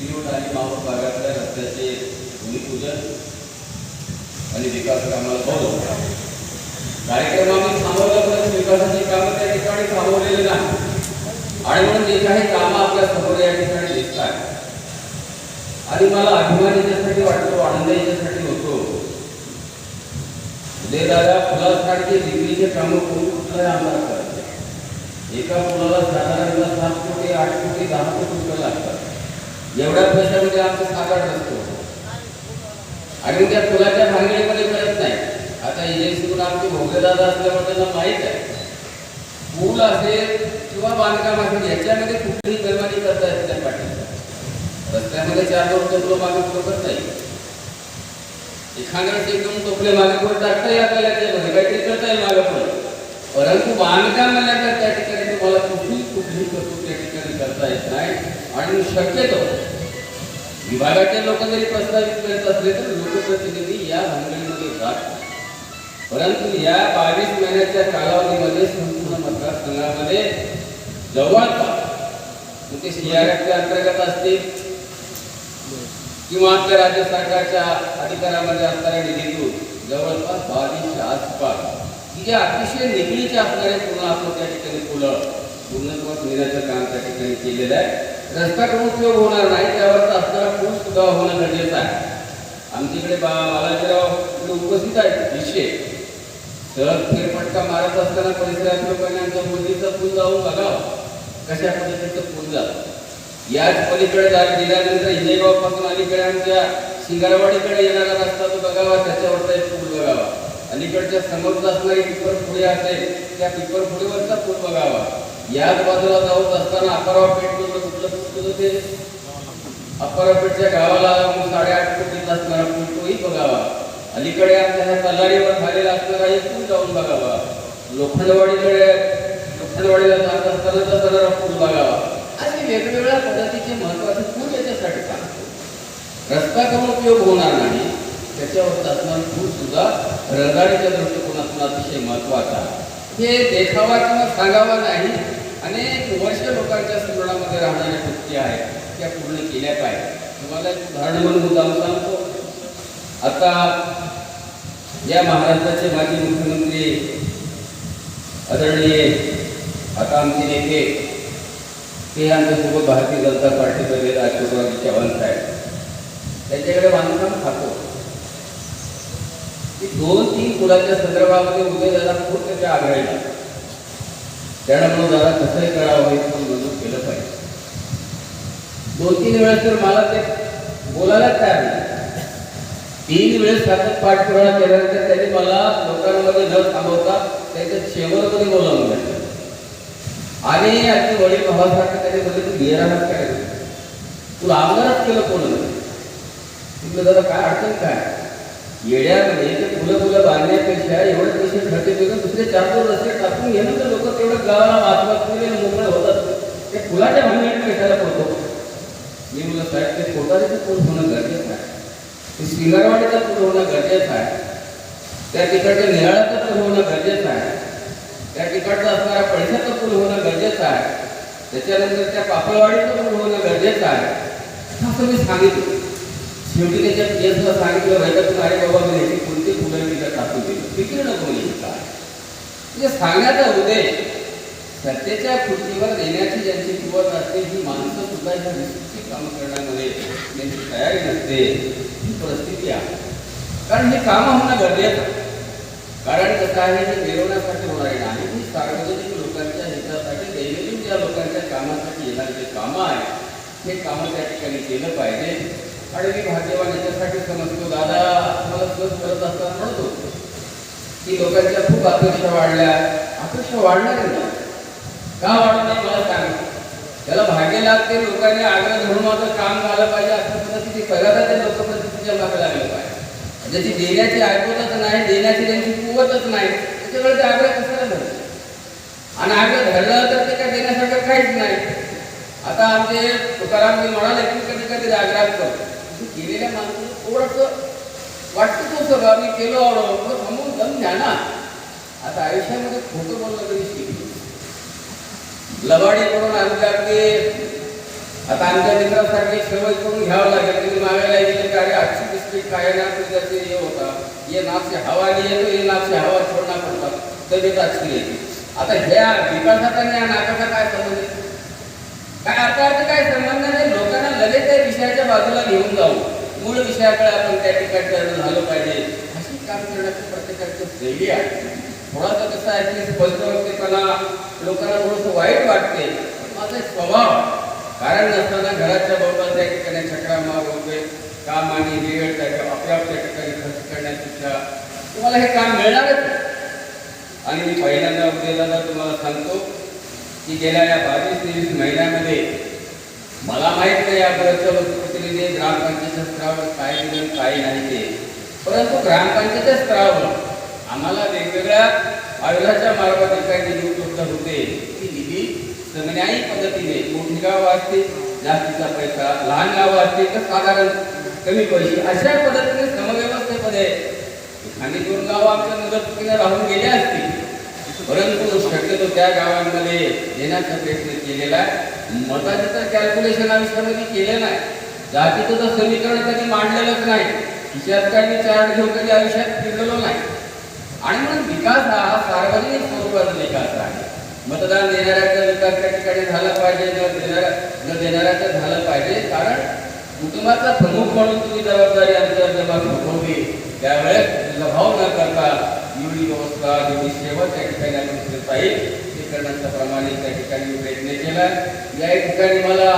सिरोड आणि माऊस भागातल्या रस्त्याचे भूमिपूजन आणि विकास कामाला बोलवलं कार्यक्रम आम्ही थांबवलं परंतु विकासाची कामं त्या ठिकाणी थांबवलेली नाही आणि म्हणून जे काही कामं आपल्यासमोर या ठिकाणी दिसत आहेत. आणि मला अभिमान याच्यासाठी वाटतो आनंद याच्यासाठी होतो. जे दादा फुलासारखे डिग्रीचे कामं कोण कुठलं आम्हाला करत एका फुलाला साधारणतः सात कोटी आठ कोटी दहा कोटी एवढ्या म्हणजे आमचं साकार नसतो. आणि त्या फुलाच्या भांगडीमध्ये मिळत नाही आता एजन्सीकडून आमचे भोगेदादा असल्यामुळे त्यांना माहीत आहे. पूल असेल किंवा बांधकाम असेल याच्यामध्ये कुठलीही बेमानी करता येते त्या पाठीला रस्त्यामध्ये चार दोन टोपलं मागे टोकत नाही. एखाद्या वेळेस एकदम टोपले मागे पुढे टाकता येईल आपल्याला ते काहीतरी करता येईल मागे पुढे परंतु बांधकाम आल्यानंतर त्या ठिकाणी तुम्हाला कुठली कुठली तरतूद त्या ठिकाणी करता येत नाही आणि शक्यतो विभागाचे लोक जरी प्रस्तावित करत असले तर लोकप्रतिनिधी या भानगडीमध्ये जात परंतु या बावीस महिन्याच्या कालावधीमध्ये संपूर्ण मतदारसंघामध्ये जवळपास म्हणजे मग ते सीआरएफच्या अंतर्गत असतील किंवा आपल्या राज्य सरकारच्या अधिकारामध्ये असणाऱ्या निधीतून जवळपास बावीसच्या आसपास की जे अतिशय निगडीचे असणारे पूर्ण आपण त्या ठिकाणी पुलं पूर्णत्वास नेण्याचं काम त्या ठिकाणी केलेलं आहे. रस्ता करून उपयोग होणार नाही त्यावर असणारा पूल सुद्धा होणं गरजेचं आहे. आमच्याकडे बा बालाजीराव इकडे उपस्थित आहेत विषय सहज फेरफटका मारत असताना परिसरात लोकांनी आमच्या मुलीचा पूल जाऊन बघावं. कशा पद्धतीचं पूल जातं याच पलीकडे जा- गेल्यानंतर हिंजेगावपासून अलीकडे आमच्या शिंगारवाडीकडे येणारा रस्ता तो बघावा त्याच्यावरचा एक पूल बघावा. अलीकडच्या समोरच असणारी पिपर असेल त्या पिपर पुढेवरचा पूल बघावा याच बाजूला जाऊत असताना अकरावा पेठ कुठलं पुस्तक ते अप्परापेठच्या गावाला मग साडेआठ कोटीचा असणारा पूल तोही बघावा. अलीकडे आमच्या ह्या कल्लारीवर झालेला असणारा एक पूल जाऊन बघावा. लोखंडवाडीकडे लोखंडवाडीला जात असताना असणारा पूल बघावा. असे वेगवेगळ्या पद्धतीचे महत्त्वाचे पूल याच्यासाठी सांगतो. रस्ता करून उपयोग होणार नाही. त्याच्यावर असणारा पूल सुद्धा रहदारीच्या दृष्टिकोनातून अतिशय महत्त्वाचा आहे. हे देखावा किंवा सांगावा नाही. अनेक वर्ष लोकांच्या स्मरणामध्ये राहणाऱ्या गोष्टी आहेत त्या पूर्ण केल्या पाहिजे तुम्हाला एक उदाहरण म्हणून मुद्दाम सांगतो. आता या महाराष्ट्राचे माजी मुख्यमंत्री आदरणीय आता आमचे नेते ते आमच्यासोबत भारतीय जनता पार्टीमध्ये राजकुमारजी चव्हाण साहेब त्यांच्याकडे बांधकाम खातो की दोन तीन पुलाच्या संदर्भामध्ये उदय दादा खूप त्याच्या आग्रही त्यानं म्हणून दादा कसंही करावं हे पण मंजूर केलं पाहिजे. दोन तीन वेळेस तर मला ते बोलायलाच तयार नाही. तीन वेळेस सतत पाठपुरावा केल्यानंतर त्यांनी मला लोकांमध्ये न थांबवता त्यांच्या शेवटमध्ये बोलावून घेतलं आणि अगदी वडील भावासारखं त्याने बोलले तू बिहारात काय तू आमदारात केलं कोण तुला दादा काय अडचण काय? येड्यामध्ये ते फुलं फुलं बांधण्यापेक्षा एवढे पैसे खर्च करून दुसरे चार दोन रस्ते टाकून घेणं तर लोक तेवढं गावाला वाचवात मोकळं होतात. ते फुलाच्या भांडण्यात कशाला पडतो मी मुलं साहेब ते पोटाचे पूल होणं गरजेचं आहे. ते सिंगारवाडीचा पूल होणं गरजेचं आहे. त्या ठिकाणच्या निराळाचं पूल होणं गरजेचं आहे. त्या ठिकाणचा असणारा पैशाचं पूल होणं गरजेचं आहे. त्याच्यानंतर त्या पापळवाडीचं पूल होणं गरजेचं आहे. असं मी सांगितलं. शेवटी त्याच्या पीएसला सांगितलं रैतातून अरे बाबा मी याची कोणती फुलं मी त्यात टाकून दिली फिकीर नको म्हणजे काय म्हणजे सांगण्याचा उदय सत्तेच्या खुर्चीवर देण्याची ज्यांची सुरुवात असते ही माणसं सुद्धा ह्या विशिष्ट कामं करण्यामध्ये त्यांची तयारी नसते ही परिस्थिती आहे. कारण हे कामं होणं गरजेचं कारण कसं आहे हे मिरवण्यासाठी होणारे नाही ही सार्वजनिक लोकांच्या हितासाठी दैनंदिन ज्या लोकांच्या कामासाठी येणारे जे कामं आहेत हे कामं त्या ठिकाणी केलं पाहिजे. आणि मी भाग्यवान याच्यासाठी समजतो दादा मला सहज करत असताना म्हणतो. की लोकांच्या खूप अपेक्षा वाढल्या. अपेक्षा वाढणार नाही का वाढत नाही मला सांग. त्याला भाग्य लागते लोकांनी आग्रह धरून माझं काम झालं पाहिजे अशा पद्धतीची पहिल्यांदा त्या लोकप्रतिनिधीच्या मागे लागलं पाहिजे. ज्याची देण्याची ऐकवतच नाही देण्याची त्यांची कुवतच नाही त्याच्यामुळे ते आग्रह कशाला धरले आणि आग्रह धरलं तर ते काय देण्यासारखं काहीच नाही. आता आमचे तुकाराम मी म्हणाले की कधी कधी आग्रह करतो केलेल्या माणसाला थोडंसं वाटतं तो सगळं मी केलो आवडलं थांबून दम घ्या ना आता आयुष्यामध्ये खोटं बोलणं कधी शिकलो? लबाडी करून आमच्या अगदी आता आमच्या मित्रासारखे शेवट करून घ्यावं लागेल. तुम्ही मागायला गेले की अरे आजची बिस्किट काय ना तर त्याचे हे होता. ये नाचे हवा नाही येतो ये नाचे हवा छोडना पडतात. तब्येत आजची येते. आता ह्या विकासाचा आणि या नाकाचा काय संबंध काय आता अर्थ काय संबंध नाही? लगेच त्या विषयाच्या बाजूला घेऊन जाऊ. मूळ विषयाकडे आपण त्या ठिकाणी झालं पाहिजे. अशी काम करण्याची प्रत्येकाची शैली आहे. थोडासा कसं आहे की स्पष्टवक्तेपणा लोकांना थोडंसं वाईट वाटते. माझा एक स्वभाव कारण नसताना घराच्या बरोबर त्या ठिकाणी चक्रा मार वगैरे काम आणि वेळ त्याच्या आपल्या त्या ठिकाणी खर्च करण्यापेक्षा तुम्हाला हे काम मिळणारच आणि मी पहिल्यांदा उद्याला तुम्हाला सांगतो की गेल्या या बावीस तेवीस महिन्यामध्ये मला माहीत नाही यापर्यंत लोकप्रतिनिधी ग्रामपंचायत स्तरावर काय दिलं काय नाही ते. परंतु ग्रामपंचायत स्तरावर आम्हाला वेगवेगळ्या आयोगाच्या मार्फत काही निधी उपलब्ध होते. ती निधी समन्यायी पद्धतीने मोठी गाव असतील जास्तीचा पैसा लहान गाव असतील तर साधारण कमी पैसे. अशा पद्धतीने समव्यवस्थेमध्ये आणि दोन गाव आमच्या मदतीने राहून गेले असतील परंतु शक्यतो त्या गावांमध्ये देण्याचा प्रयत्न केलेला आहे. मताचं तर कॅल्क्युलेशन आयुष्यामध्ये केले नाही. जातीचं तर समीकरण कधी मांडलेलंच नाही. खिशात काही चार्ट घेऊन कधी आयुष्यात फिरलेलो नाही. आणि म्हणून विकास हा सार्वजनिक स्वरूपाचा विकास आहे. मतदान देणाऱ्याचा विकास त्या ठिकाणी झाला पाहिजे न देणाऱ्या न देणाऱ्याचा झालं पाहिजे. कारण कुटुंबाचा प्रमुख म्हणून तुम्ही जबाबदारी आमच्या जेव्हा सोपवली त्यावेळेस भाव न करता निवडी व्यवस्था निवडी सेवा त्या ठिकाणी आपण करता येईल हे करण्याचा प्रमाणे त्या ठिकाणी प्रयत्न केला. या ठिकाणी मला